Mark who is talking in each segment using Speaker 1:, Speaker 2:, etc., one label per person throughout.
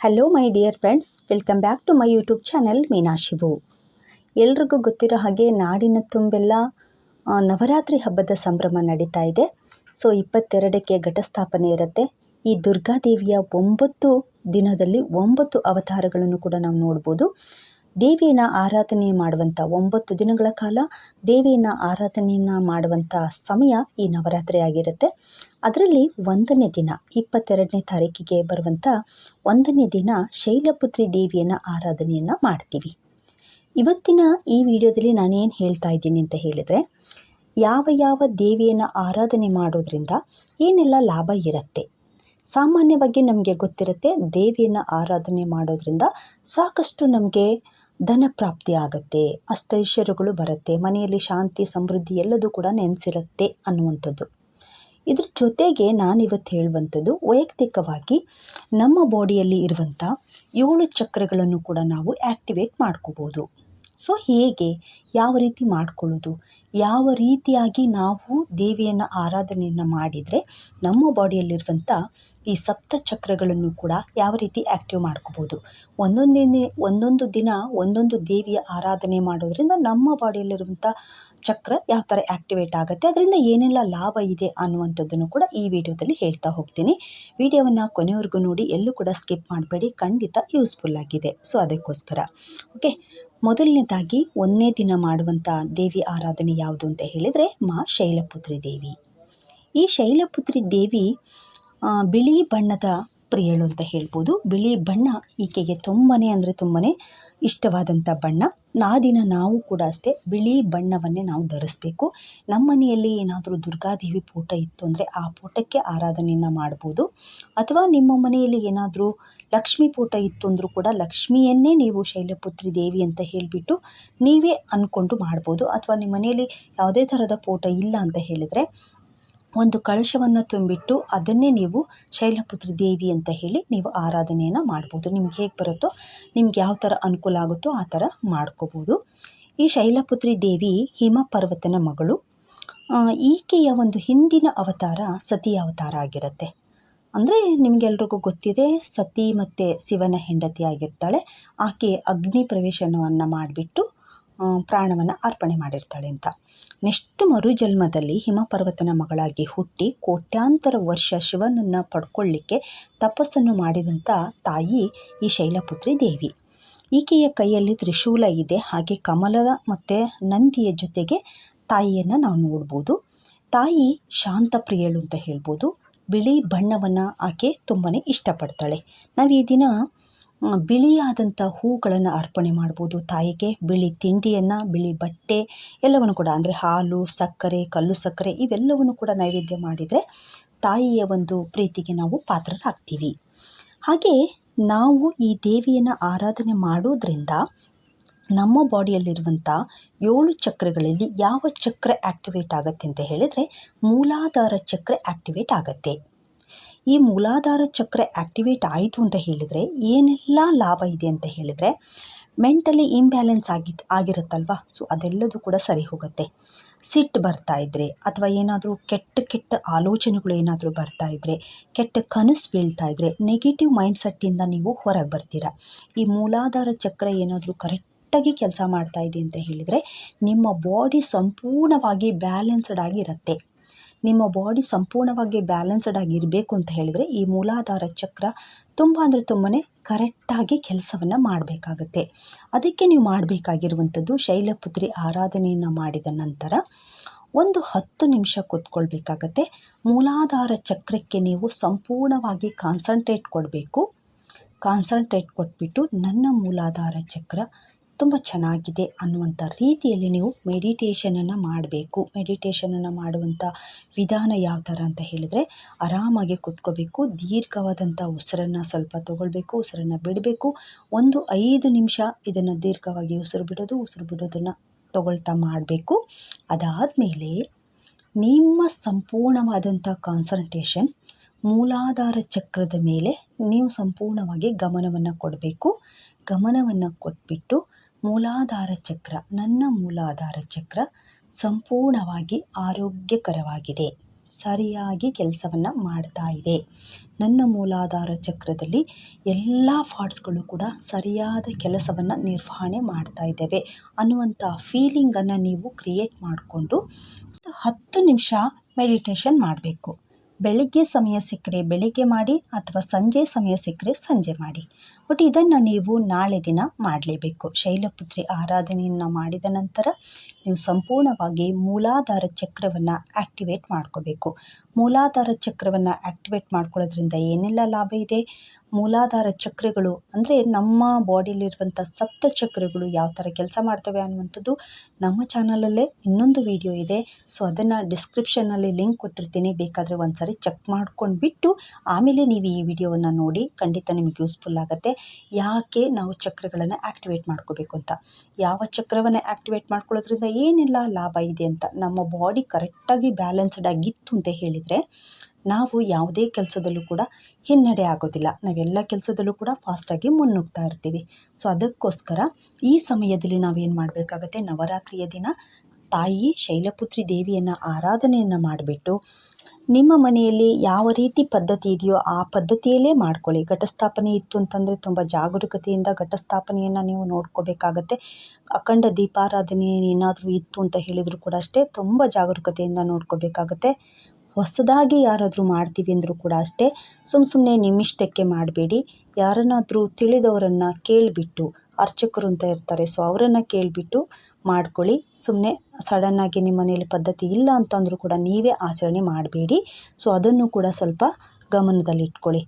Speaker 1: Hello my dear friends welcome back to my YouTube channel Meena Shivu ಎಲ್ರಿಗೂ ಗೊತ್ತಿರೋ ಹಾಗೆ ನಾಡಿನ ತುಂಬೆಲ್ಲ ನವರಾತ್ರಿ ಹಬ್ಬದ ಸಂಭ್ರಮ ನಡೀತಾ ಇದೆ. ಸೊ ಇಪ್ಪತ್ತೆರಡಕ್ಕೆ ಘಟಸ್ಥಾಪನೆ ಇರುತ್ತೆ. ಈ ದುರ್ಗಾದೇವಿಯ ಒಂಬತ್ತು ದಿನದಲ್ಲಿ ಒಂಬತ್ತು ಅವತಾರಗಳನ್ನು ಕೂಡ ನಾವು ನೋಡ್ಬೋದು. ದೇವಿಯನ್ನು ಆರಾಧನೆ ಮಾಡುವಂಥ ಒಂಬತ್ತು ದಿನಗಳ ಕಾಲ ದೇವಿಯನ್ನು ಆರಾಧನೆಯನ್ನು ಮಾಡುವಂಥ ಸಮಯ ಈ ನವರಾತ್ರಿ ಆಗಿರುತ್ತೆ ಅದರಲ್ಲಿ ಒಂದನೇ ದಿನ, ಇಪ್ಪತ್ತೆರಡನೇ ತಾರೀಕಿಗೆ ಬರುವಂಥ ಒಂದನೇ ದಿನ ಶೈಲಪುತ್ರಿ ದೇವಿಯನ್ನು ಆರಾಧನೆಯನ್ನು ಮಾಡ್ತೀವಿ. ಇವತ್ತಿನ ಈ ವಿಡಿಯೋದಲ್ಲಿ ನಾನೇನು ಹೇಳ್ತಾ ಇದ್ದೀನಿ ಅಂತ ಹೇಳಿದರೆ, ಯಾವ ಯಾವ ದೇವಿಯನ್ನು ಆರಾಧನೆ ಮಾಡೋದ್ರಿಂದ ಏನೆಲ್ಲ ಲಾಭ ಇರುತ್ತೆ, ಸಾಮಾನ್ಯವಾಗಿ ನಮಗೆ ಗೊತ್ತಿರುತ್ತೆ ದೇವಿಯನ್ನು ಆರಾಧನೆ ಮಾಡೋದ್ರಿಂದ ಸಾಕಷ್ಟು ನಮಗೆ ಧನ ಪ್ರಾಪ್ತಿ ಆಗುತ್ತೆ ಅಷ್ಟೈಶ್ವರ್ಯಗಳು ಬರುತ್ತೆ, ಮನೆಯಲ್ಲಿ ಶಾಂತಿ, ಸಮೃದ್ಧಿ ಎಲ್ಲದೂ ಕೂಡ ನೆನೆಸಿರುತ್ತೆ ಅನ್ನುವಂಥದ್ದು. ಇದ್ರ ಜೊತೆಗೆ ನಾನಿವತ್ತು ಹೇಳುವಂಥದ್ದು, ವೈಯಕ್ತಿಕವಾಗಿ ನಮ್ಮ ಬಾಡಿಯಲ್ಲಿ ಇರುವಂಥ ಏಳು ಚಕ್ರಗಳನ್ನು ಕೂಡ ನಾವು ಆ್ಯಕ್ಟಿವೇಟ್ ಮಾಡ್ಕೋಬೋದು. ಸೊ ಹೇಗೆ ಯಾವ ರೀತಿ ಮಾಡ್ಕೊಳ್ಳೋದು? ಯಾವ ರೀತಿಯಾಗಿ ನಾವು ದೇವಿಯನ್ನು ಆರಾಧನೆಯನ್ನು ಮಾಡಿದರೆ ನಮ್ಮ ಬಾಡಿಯಲ್ಲಿರುವಂಥ ಈ ಸಪ್ತ ಚಕ್ರಗಳನ್ನು ಕೂಡ ಯಾವ ರೀತಿ ಆ್ಯಕ್ಟಿವ್ ಮಾಡ್ಕೋಬೋದು? ಒಂದೊಂದಿನ ಒಂದೊಂದು ದಿನ ಒಂದೊಂದು ದೇವಿಯ ಆರಾಧನೆ ಮಾಡೋದರಿಂದ ನಮ್ಮ ಬಾಡಿಯಲ್ಲಿರುವಂಥ ಚಕ್ರ ಯಾವ ಥರ ಆ್ಯಕ್ಟಿವೇಟ್ ಆಗುತ್ತೆ, ಅದರಿಂದ ಏನೆಲ್ಲ ಲಾಭ ಇದೆ ಅನ್ನುವಂಥದ್ದನ್ನು ಕೂಡ ಈ ವಿಡಿಯೋದಲ್ಲಿ ಹೇಳ್ತಾ ಹೋಗ್ತೀನಿ. ವಿಡಿಯೋವನ್ನು ಕೊನೆವರೆಗೂ ನೋಡಿ, ಎಲ್ಲೂ ಕೂಡ ಸ್ಕಿಪ್ ಮಾಡಬೇಡಿ, ಖಂಡಿತ ಯೂಸ್ಫುಲ್ ಆಗಿದೆ. ಸೊ ಅದಕ್ಕೋಸ್ಕರ ಓಕೆ ಮೊದಲನೇದಾಗಿ ಒಂದನೇ ದಿನ ಮಾಡುವಂಥ ದೇವಿ ಆರಾಧನೆ ಯಾವುದು ಅಂತ ಹೇಳಿದರೆ ಮಾ ಶೈಲಪುತ್ರಿ ದೇವಿ. ಈ ಶೈಲಪುತ್ರಿ ದೇವಿ ಬಿಳಿ ಬಣ್ಣದ ಪ್ರಿಯಳು ಅಂತ ಹೇಳ್ಬೋದು. ಬಿಳಿ ಬಣ್ಣ ಈಕೆಗೆ ತುಂಬಾ ಅಂದರೆ ತುಂಬಾ ಇಷ್ಟವಾದಂಥ ಬಣ್ಣ. ಆ ದಿನ ನಾವು ಕೂಡ ಅಷ್ಟೇ ಬಿಳಿ ಬಣ್ಣವನ್ನೇ ನಾವು ಧರಿಸ್ಬೇಕು. ನಮ್ಮ ಮನೆಯಲ್ಲಿ ಏನಾದರೂ ದುರ್ಗಾದೇವಿ ಪೋಟ ಇತ್ತು ಅಂದರೆ ಆ ಫೋಟೋಕ್ಕೆ ಆರಾಧನೆಯನ್ನು ಮಾಡ್ಬೋದು. ಅಥವಾ ನಿಮ್ಮ ಮನೆಯಲ್ಲಿ ಏನಾದರೂ ಲಕ್ಷ್ಮಿ ಪೋಟ ಇತ್ತು ಅಂದರೂ ಕೂಡ ಲಕ್ಷ್ಮಿಯನ್ನೇ ನೀವು ಶೈಲಪುತ್ರಿ ದೇವಿ ಅಂತ ಹೇಳಿಬಿಟ್ಟು ನೀವೇ ಅಂದ್ಕೊಂಡು ಮಾಡ್ಬೋದು. ಅಥವಾ ನಿಮ್ಮ ಮನೆಯಲ್ಲಿ ಯಾವುದೇ ಥರದ ಫೋಟೋ ಇಲ್ಲ ಅಂತ ಹೇಳಿದರೆ ಒಂದು ಕಳಶವನ್ನು ತುಂಬಿಟ್ಟು ಅದನ್ನೇ ನೀವು ಶೈಲಪುತ್ರಿ ದೇವಿ ಅಂತ ಹೇಳಿ ನೀವು ಆರಾಧನೆಯನ್ನು ಮಾಡ್ಬೋದು. ನಿಮ್ಗೆ ಹೇಗೆ ಬರುತ್ತೋ, ನಿಮ್ಗೆ ಯಾವ ಥರ ಅನುಕೂಲ ಆಗುತ್ತೋ ಆ ಥರ ಮಾಡ್ಕೋಬೋದು. ಈ ಶೈಲಪುತ್ರಿ ದೇವಿ ಹಿಮ ಪರ್ವತನ ಮಗಳು. ಈಕೆಯ ಒಂದು ಹಿಂದಿನ ಅವತಾರ ಸತಿ ಅವತಾರ ಆಗಿರುತ್ತೆ. ಅಂದರೆ ನಿಮಗೆಲ್ರಿಗೂ ಗೊತ್ತಿದೆ, ಸತಿ ಮತ್ತು ಶಿವನ ಹೆಂಡತಿ ಆಗಿರ್ತಾಳೆ. ಆಕೆ ಅಗ್ನಿ ಪ್ರವೇಶನವನ್ನು ಮಾಡಿಬಿಟ್ಟು ಪ್ರಾಣವನ್ನು ಅರ್ಪಣೆ ಮಾಡಿರ್ತಾಳೆ ಅಂತ. ನೆಕ್ಸ್ಟ್ ಮರುಜನ್ಮದಲ್ಲಿ ಹಿಮಪರ್ವತನ ಮಗಳಾಗಿ ಹುಟ್ಟಿ ಕೋಟ್ಯಾಂತರ ವರ್ಷ ಶಿವನನ್ನು ಪಡ್ಕೊಳ್ಳಿಕ್ಕೆ ತಪಸ್ಸನ್ನು ಮಾಡಿದಂಥ ತಾಯಿ ಈ ಶೈಲಪುತ್ರಿ ದೇವಿ. ಈಕೆಯ ಕೈಯಲ್ಲಿ ತ್ರಿಶೂಲ ಇದೆ. ಹಾಗೆ ಕಮಲದ ಮತ್ತು ನಂದಿಯ ಜೊತೆಗೆ ತಾಯಿಯನ್ನು ನಾವು ನೋಡ್ಬೋದು. ತಾಯಿ ಶಾಂತ ಪ್ರಿಯಳು ಅಂತ ಹೇಳ್ಬೋದು. ಬಿಳಿ ಬಣ್ಣವನ್ನು ಆಕೆ ತುಂಬಾ ಇಷ್ಟಪಡ್ತಾಳೆ. ನಾವು ಈ ದಿನ ಬಿಳಿಯಾದಂಥ ಹೂಗಳನ್ನು ಅರ್ಪಣೆ ಮಾಡ್ಬೋದು ತಾಯಿಗೆ. ಬಿಳಿ ತಿಂಡಿಯನ್ನು, ಬಿಳಿ ಬಟ್ಟೆ, ಎಲ್ಲವನ್ನು ಕೂಡ ಅಂದರೆ ಹಾಲು, ಸಕ್ಕರೆ, ಕಲ್ಲು ಸಕ್ಕರೆ ಇವೆಲ್ಲವನ್ನು ಕೂಡ ನೈವೇದ್ಯ ಮಾಡಿದರೆ ತಾಯಿಯ ಒಂದು ಪ್ರೀತಿಗೆ ನಾವು ಪಾತ್ರರಾಗ್ತೀವಿ. ಹಾಗೆ ನಾವು ಈ ದೇವಿಯನ್ನು ಆರಾಧನೆ ಮಾಡೋದ್ರಿಂದ ನಮ್ಮ ಬಾಡಿಯಲ್ಲಿರುವಂಥ ಏಳು ಚಕ್ರಗಳಲ್ಲಿ ಯಾವ ಚಕ್ರ ಆ್ಯಕ್ಟಿವೇಟ್ ಆಗುತ್ತೆ ಅಂತ ಹೇಳಿದರೆ ಮೂಲಾಧಾರ ಚಕ್ರ ಆ್ಯಕ್ಟಿವೇಟ್ ಆಗುತ್ತೆ. ಈ ಮೂಲಾಧಾರ ಚಕ್ರ ಆ್ಯಕ್ಟಿವೇಟ್ ಆಯಿತು ಅಂತ ಹೇಳಿದರೆ ಏನೆಲ್ಲ ಲಾಭ ಇದೆ ಅಂತ ಹೇಳಿದರೆ ಮೆಂಟಲಿ ಇಂಬ್ಯಾಲೆನ್ಸ್ ಆಗಿ ಆಗಿರುತ್ತಲ್ವ? ಸೊ ಅದೆಲ್ಲದೂ ಕೂಡ ಸರಿ ಹೋಗುತ್ತೆ. ಸಿಟ್ಟು ಬರ್ತಾ ಇದ್ದರೆ ಅಥವಾ ಏನಾದರೂ ಕೆಟ್ಟ ಕೆಟ್ಟ ಆಲೋಚನೆಗಳು ಏನಾದರೂ ಬರ್ತಾ ಇದ್ದರೆ ಕೆಟ್ಟ ಕನಸು ಬೀಳ್ತಾ ಇದ್ದರೆ ನೆಗೆಟಿವ್ ಮೈಂಡ್ ಸೆಟ್ಟಿಂದ ನೀವು ಹೊರಗೆ ಬರ್ತೀರಾ? ಈ ಮೂಲಾಧಾರ ಚಕ್ರ ಏನಾದರೂ ಕರೆಕ್ಟಾಗಿ ಕೆಲಸ ಮಾಡ್ತಾ ಇದೆ ಅಂತ ಹೇಳಿದರೆ ನಿಮ್ಮ ಬಾಡಿ ಸಂಪೂರ್ಣವಾಗಿ ಬ್ಯಾಲೆನ್ಸ್ಡ್ ಆಗಿರುತ್ತೆ ನಿಮ್ಮ ಬಾಡಿ ಸಂಪೂರ್ಣವಾಗಿ ಬ್ಯಾಲೆನ್ಸ್ಡ್ ಆಗಿರಬೇಕು ಅಂತ ಹೇಳಿದರೆ ಈ ಮೂಲಾಧಾರ ಚಕ್ರ ತುಂಬ ಅಂದರೆ ತುಂಬಾ ಕರೆಕ್ಟಾಗಿ ಕೆಲಸವನ್ನು ಮಾಡಬೇಕಾಗತ್ತೆ. ಅದಕ್ಕೆ ನೀವು ಮಾಡಬೇಕಾಗಿರುವಂಥದ್ದು ಶೈಲಪುತ್ರಿ ಆರಾಧನೆಯನ್ನು ಮಾಡಿದ ನಂತರ ಒಂದು ಹತ್ತು ನಿಮಿಷ ಕೂತ್ಕೊಳ್ಬೇಕಾಗತ್ತೆ. ಮೂಲಾಧಾರ ಚಕ್ರಕ್ಕೆ ನೀವು ಸಂಪೂರ್ಣವಾಗಿ ಕಾನ್ಸಂಟ್ರೇಟ್ ಕೊಡಬೇಕು. ಕಾನ್ಸಂಟ್ರೇಟ್ ಕೊಟ್ಬಿಟ್ಟು ನನ್ನ ಮೂಲಾಧಾರ ಚಕ್ರ ತುಂಬ ಚೆನ್ನಾಗಿದೆ ಅನ್ನುವಂಥ ರೀತಿಯಲ್ಲಿ ನೀವು ಮೆಡಿಟೇಷನನ್ನು ಮಾಡಬೇಕು. ಮೆಡಿಟೇಷನನ್ನು ಮಾಡುವಂಥ ವಿಧಾನ ಯಾವ ಥರ ಅಂತ ಹೇಳಿದರೆ, ಆರಾಮಾಗಿ ಕೂತ್ಕೋಬೇಕು, ದೀರ್ಘವಾದಂಥ ಉಸಿರನ್ನು ಸ್ವಲ್ಪ ತೊಗೊಳ್ಬೇಕು, ಉಸಿರನ್ನು ಬಿಡಬೇಕು. ಒಂದು ಐದು ನಿಮಿಷ ಇದನ್ನು ದೀರ್ಘವಾಗಿ ಉಸಿರು ಬಿಡೋದು, ಉಸಿರು ಬಿಡೋದನ್ನು ತಗೊಳ್ತಾ ಮಾಡಬೇಕು. ಅದಾದಮೇಲೆ ನಿಮ್ಮ ಸಂಪೂರ್ಣವಾದಂಥ ಕಾನ್ಸಂಟ್ರೇಷನ್ ಮೂಲಾಧಾರ ಚಕ್ರದ ಮೇಲೆ ನೀವು ಸಂಪೂರ್ಣವಾಗಿ ಗಮನವನ್ನು ಕೊಡಬೇಕು. ಗಮನವನ್ನು ಕೊಟ್ಬಿಟ್ಟು ಮೂಲಾಧಾರ ಚಕ್ರ ನನ್ನ ಮೂಲಾಧಾರ ಚಕ್ರ ಸಂಪೂರ್ಣವಾಗಿ ಆರೋಗ್ಯಕರವಾಗಿದೆ. ಸರಿಯಾಗಿ ಕೆಲಸವನ್ನು ಮಾಡ್ತಾ ಇದೆ. ನನ್ನ ಮೂಲಾಧಾರ ಚಕ್ರದಲ್ಲಿ ಎಲ್ಲ ಫಾಟ್ಸ್ಗಳು ಕೂಡ ಸರಿಯಾದ ಕೆಲಸವನ್ನು ನಿರ್ವಹಣೆ ಮಾಡ್ತಾ ಇದ್ದೇವೆ. ಅನ್ನುವಂಥ ಫೀಲಿಂಗನ್ನು ನೀವು ಕ್ರಿಯೇಟ್ ಮಾಡಿಕೊಂಡು ಹತ್ತು ನಿಮಿಷ ಮೆಡಿಟೇಷನ್ ಮಾಡಬೇಕು. ಬೆಳಿಗ್ಗೆ ಸಮಯ ಸಿಕ್ಕರೆ ಬೆಳಿಗ್ಗೆ ಮಾಡಿ ಅಥವಾ ಸಂಜೆ ಸಮಯ ಸಿಕ್ಕರೆ ಸಂಜೆ ಮಾಡಿ. ಬಟ್ ಇದನ್ನು ನೀವು ನಾಳೆ ದಿನ ಮಾಡಲೇಬೇಕು. ಶೈಲಪುತ್ರಿ ಆರಾಧನೆಯನ್ನು ಮಾಡಿದ ನಂತರ ನೀವು ಸಂಪೂರ್ಣವಾಗಿ ಮೂಲಾಧಾರ ಚಕ್ರವನ್ನು ಆ್ಯಕ್ಟಿವೇಟ್ ಮಾಡ್ಕೋಬೇಕು. ಮೂಲಾಧಾರ ಚಕ್ರವನ್ನು ಆ್ಯಕ್ಟಿವೇಟ್ ಮಾಡ್ಕೊಳ್ಳೋದ್ರಿಂದ ಏನೆಲ್ಲ ಲಾಭ ಇದೆ? ಮೂಲಾಧಾರ ಚಕ್ರಗಳು ಅಂದರೆ ನಮ್ಮ ಬಾಡಿಲಿರುವಂಥ ಸಪ್ತ ಚಕ್ರಗಳು ಯಾವ ಥರ ಕೆಲಸ ಮಾಡ್ತವೆ ಅನ್ನುವಂಥದ್ದು ನಮ್ಮ ಚಾನಲಲ್ಲೇ ಇನ್ನೊಂದು ವಿಡಿಯೋ ಇದೆ. ಸೊ ಅದನ್ನು ಡಿಸ್ಕ್ರಿಪ್ಷನಲ್ಲಿ ಲಿಂಕ್ ಕೊಟ್ಟಿರ್ತೀನಿ. ಬೇಕಾದರೆ ಒಂದು ಸಾರಿ ಚೆಕ್ ಮಾಡ್ಕೊಂಡು ಬಿಟ್ಟು ಆಮೇಲೆ ನೀವು ಈ ವಿಡಿಯೋವನ್ನು ನೋಡಿ ಖಂಡಿತ ನಿಮಗೆ ಯೂಸ್ಫುಲ್ ಆಗುತ್ತೆ. ಯಾಕೆ ನಾವು ಚಕ್ರಗಳನ್ನು ಆ್ಯಕ್ಟಿವೇಟ್ ಮಾಡ್ಕೋಬೇಕು ಅಂತ? ಯಾವ ಚಕ್ರವನ್ನು ಆ್ಯಕ್ಟಿವೇಟ್ ಮಾಡ್ಕೊಳ್ಳೋದ್ರಿಂದ ಏನೆಲ್ಲ ಲಾಭ ಇದೆ ಅಂತ ನಮ್ಮ ಬಾಡಿ ಕರೆಕ್ಟಾಗಿ ಬ್ಯಾಲೆನ್ಸ್ಡ್ ಆಗಿತ್ತು ಅಂತ ಹೇಳಿದರೆ, ನಾವು ಯಾವುದೇ ಕೆಲಸದಲ್ಲೂ ಕೂಡ ಹಿನ್ನಡೆ ಆಗೋದಿಲ್ಲ. ನಾವೆಲ್ಲ ಕೆಲಸದಲ್ಲೂ ಕೂಡ ಫಾಸ್ಟಾಗಿ ಮುನ್ನುಗ್ತಾ ಇರ್ತೀವಿ. ಸೊ ಅದಕ್ಕೋಸ್ಕರ ಈ ಸಮಯದಲ್ಲಿ ನಾವೇನು ಮಾಡಬೇಕಾಗತ್ತೆ? ನವರಾತ್ರಿಯ ದಿನ ತಾಯಿ ಶೈಲಪುತ್ರಿ ದೇವಿಯನ್ನು ಆರಾಧನೆಯನ್ನು ಮಾಡಿಬಿಟ್ಟು ನಿಮ್ಮ ಮನೆಯಲ್ಲಿ ಯಾವ ರೀತಿ ಪದ್ಧತಿ ಇದೆಯೋ ಆ ಪದ್ಧತಿಯಲ್ಲೇ ಮಾಡ್ಕೊಳ್ಳಿ. ಘಟಸ್ಥಾಪನೆ ಇತ್ತು ಅಂತಂದರೆ ತುಂಬ ಜಾಗರೂಕತೆಯಿಂದ ಘಟಸ್ಥಾಪನೆಯನ್ನು ನೀವು ನೋಡ್ಕೋಬೇಕಾಗತ್ತೆ. ಅಖಂಡ ದೀಪಾರಾಧನೆ ಏನಾದರೂ ಇತ್ತು ಅಂತ ಹೇಳಿದರೂ ಕೂಡ ಅಷ್ಟೇ ತುಂಬ ಜಾಗರೂಕತೆಯಿಂದ ನೋಡ್ಕೋಬೇಕಾಗತ್ತೆ. ಹೊಸದಾಗಿ ಯಾರಾದರೂ ಮಾಡ್ತೀವಿ ಅಂದರೂ ಕೂಡ ಅಷ್ಟೇ ಸುಮ್ಮ ಸುಮ್ಮನೆ ನಿಮ್ಮಿಷ್ಟಕ್ಕೆ ಮಾಡಬೇಡಿ. ಯಾರನ್ನಾದರೂ ತಿಳಿದವರನ್ನು ಕೇಳಿಬಿಟ್ಟು ಅರ್ಚಕರು ಅಂತ ಇರ್ತಾರೆ, ಸೊ ಅವರನ್ನು ಕೇಳಿಬಿಟ್ಟು ಮಾಡ್ಕೊಳ್ಳಿ. ಸುಮ್ಮನೆ ಸಡನ್ನಾಗಿ ನಿಮ್ಮ ಮನೇಲಿ ಪದ್ಧತಿ ಇಲ್ಲ ಅಂತಂದರೂ ಕೂಡ ನೀವೇ ಆಚರಣೆ ಮಾಡಬೇಡಿ. ಸೊ ಅದನ್ನು ಕೂಡ ಸ್ವಲ್ಪ ಗಮನದಲ್ಲಿಟ್ಕೊಳ್ಳಿ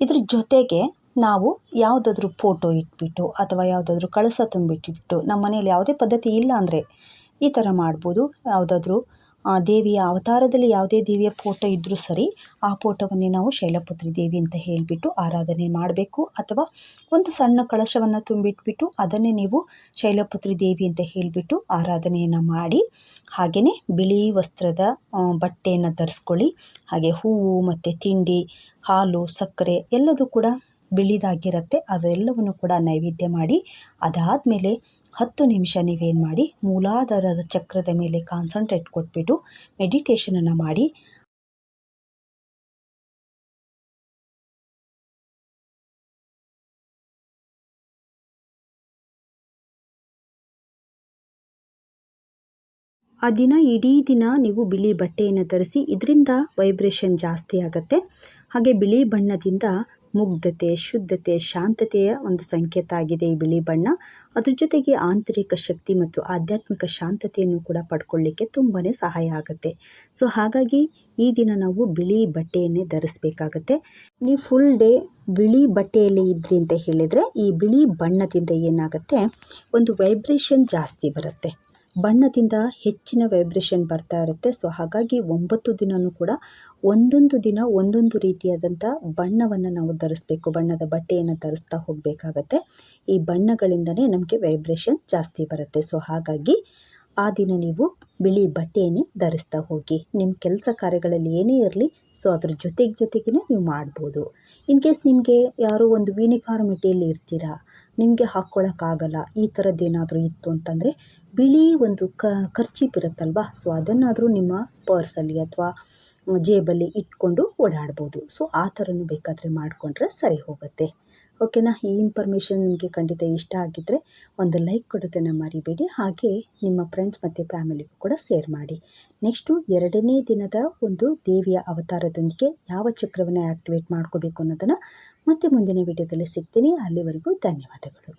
Speaker 1: ಇದ್ರ ಜೊತೆಗೆ ನಾವು ಯಾವುದಾದ್ರೂ ಫೋಟೋ ಇಟ್ಬಿಟ್ಟು ಅಥವಾ ಯಾವುದಾದ್ರೂ ಕಳಸ ತುಂಬಿಟ್ಟಿಟ್ಟು ನಮ್ಮ ಮನೇಲಿ ಯಾವುದೇ ಪದ್ಧತಿ ಇಲ್ಲ ಅಂದರೆ ಈ ಥರ ಮಾಡ್ಬೋದು. ಯಾವುದಾದ್ರೂ ದೇವಿಯ ಅವತಾರದಲ್ಲಿ ಯಾವುದೇ ದೇವಿಯ ಫೋಟೋ ಇದ್ದರೂ ಸರಿ, ಆ ಫೋಟೋವನ್ನೇ ನಾವು ಶೈಲಪುತ್ರಿ ದೇವಿ ಅಂತ ಹೇಳಿಬಿಟ್ಟು ಆರಾಧನೆ ಮಾಡಬೇಕು. ಅಥವಾ ಒಂದು ಸಣ್ಣ ಕಳಶವನ್ನು ತುಂಬಿಟ್ಬಿಟ್ಟು ಅದನ್ನೇ ನೀವು ಶೈಲಪುತ್ರಿ ದೇವಿ ಅಂತ ಹೇಳಿಬಿಟ್ಟು ಆರಾಧನೆಯನ್ನು ಮಾಡಿ ಹಾಗೆಯೇ ಬಿಳಿ ವಸ್ತ್ರದ ಬಟ್ಟೆಯನ್ನು ಧರಿಸ್ಕೊಳ್ಳಿ. ಹಾಗೆ ಹೂವು ಮತ್ತು ತಿಂಡಿ, ಹಾಲು, ಸಕ್ಕರೆ ಎಲ್ಲದೂ ಕೂಡ ಬಿಳಿದಾಗಿರುತ್ತೆ. ಅವೆಲ್ಲವನ್ನು ಕೂಡ ನೈವೇದ್ಯ ಮಾಡಿ, ಅದಾದಮೇಲೆ ಹತ್ತು ನಿಮಿಷ ನೀವೇನು ಮಾಡಿ, ಮೂಲಾಧಾರದ ಚಕ್ರದ ಮೇಲೆ ಕಾನ್ಸಂಟ್ರೇಟ್ ಕೊಟ್ಬಿಟ್ಟು ಮೆಡಿಟೇಷನನ್ನು ಮಾಡಿ. ಆ ದಿನ ಇಡೀ ದಿನ ನೀವು ಬಿಳಿ ಬಟ್ಟೆಯನ್ನು ಧರಿಸಿ, ಇದರಿಂದ ವೈಬ್ರೇಷನ್ ಜಾಸ್ತಿ ಆಗುತ್ತೆ. ಹಾಗೆ ಬಿಳಿ ಬಣ್ಣದಿಂದ ಮುಗ್ಧತೆ, ಶುದ್ಧತೆ, ಶಾಂತತೆಯ ಒಂದು ಸಂಕೇತ ಆಗಿದೆ ಈ ಬಿಳಿ ಬಣ್ಣ. ಅದ್ರ ಜೊತೆಗೆ ಆಂತರಿಕ ಶಕ್ತಿ ಮತ್ತು ಆಧ್ಯಾತ್ಮಿಕ ಶಾಂತತೆಯನ್ನು ಕೂಡ ಪಡ್ಕೊಳ್ಳಿಕ್ಕೆ ತುಂಬಾ ಸಹಾಯ ಆಗುತ್ತೆ. ಸೊ, ಹಾಗಾಗಿ ಈ ದಿನ ನಾವು ಬಿಳಿ ಬಟ್ಟೆಯನ್ನೇ ಧರಿಸಬೇಕಾಗತ್ತೆ. ನೀವು ಫುಲ್ ಡೇ ಬಿಳಿ ಬಟ್ಟೆಯಲ್ಲಿ ಇದ್ರಿ ಅಂತ ಹೇಳಿದರೆ ಈ ಬಿಳಿ ಬಣ್ಣದಿಂದ ಏನಾಗುತ್ತೆ? ಒಂದು ವೈಬ್ರೇಷನ್ ಜಾಸ್ತಿ ಬರುತ್ತೆ. ಬಣ್ಣದಿಂದ ಹೆಚ್ಚಿನ ವೈಬ್ರೇಷನ್ ಬರ್ತಾ ಇರುತ್ತೆ. ಸೊ ಹಾಗಾಗಿ ಒಂಬತ್ತು ದಿನವೂ ಕೂಡ ಒಂದೊಂದು ದಿನ ಒಂದೊಂದು ರೀತಿಯಾದಂಥ ಬಣ್ಣವನ್ನು ನಾವು ಧರಿಸ್ಬೇಕು. ಬಣ್ಣದ ಬಟ್ಟೆಯನ್ನು ಧರಿಸ್ತಾ ಹೋಗಬೇಕಾಗತ್ತೆ. ಈ ಬಣ್ಣಗಳಿಂದನೇ ನಮಗೆ ವೈಬ್ರೇಷನ್ ಜಾಸ್ತಿ ಬರುತ್ತೆ. ಸೊ ಹಾಗಾಗಿ ಆ ದಿನ ನೀವು ಬಿಳಿ ಬಟ್ಟೆಯನ್ನೇ ಧರಿಸ್ತಾ ಹೋಗಿ. ನಿಮ್ಮ ಕೆಲಸ ಕಾರ್ಯಗಳಲ್ಲಿ ಏನೇ ಇರಲಿ ಸೊ ಅದ್ರ ಜೊತೆಗೆ ಜೊತೆಗೇ ನೀವು ಮಾಡ್ಬೋದು. ಇನ್ ಕೇಸ್ ನಿಮಗೆ ಯಾರೋ ಒಂದು ಯೂನಿಫಾರ್ಮಿಟಿಯಲ್ಲಿ ಇರ್ತೀರಾ, ನಿಮಗೆ ಹಾಕ್ಕೊಳ್ಳೋಕ್ಕಾಗಲ್ಲ ಈ ಥರದ್ದೇನಾದರೂ ಇತ್ತು ಅಂತಂದರೆ ಬಿಳಿ ಒಂದು ಕ ಕರ್ಚೀಪ್ ಇರುತ್ತಲ್ವ? ಸೊ ಅದನ್ನಾದರೂ ನಿಮ್ಮ ಪರ್ಸಲ್ಲಿ ಅಥವಾ ಜೇಬಲ್ಲಿ ಇಟ್ಕೊಂಡು ಓಡಾಡ್ಬೋದು. ಸೊ ಆ ಥರನೂ ಬೇಕಾದರೆ ಮಾಡಿಕೊಂಡ್ರೆ ಸರಿ ಹೋಗುತ್ತೆ. ಓಕೆನಾ ಈ ಇನ್ಫಾರ್ಮೇಷನ್ ನಿಮಗೆ ಖಂಡಿತ ಇಷ್ಟ ಆಗಿದ್ದರೆ ಒಂದು ಲೈಕ್ ಕೊಡೋದನ್ನು ಮರಿಬೇಡಿ. ಹಾಗೆ ನಿಮ್ಮ ಫ್ರೆಂಡ್ಸ್ ಮತ್ತು ಫ್ಯಾಮಿಲಿಗೂ ಕೂಡ ಶೇರ್ ಮಾಡಿ. ನೆಕ್ಸ್ಟು ಎರಡನೇ ದಿನದ ಒಂದು ದೇವಿಯ ಅವತಾರದೊಂದಿಗೆ ಯಾವ ಚಕ್ರವನ್ನು ಆ್ಯಕ್ಟಿವೇಟ್ ಮಾಡ್ಕೋಬೇಕು ಅನ್ನೋದನ್ನು ಮತ್ತೆ ಮುಂದಿನ ವಿಡಿಯೋದಲ್ಲಿ ಸಿಗ್ತೀನಿ. ಅಲ್ಲಿವರೆಗೂ ಧನ್ಯವಾದಗಳು.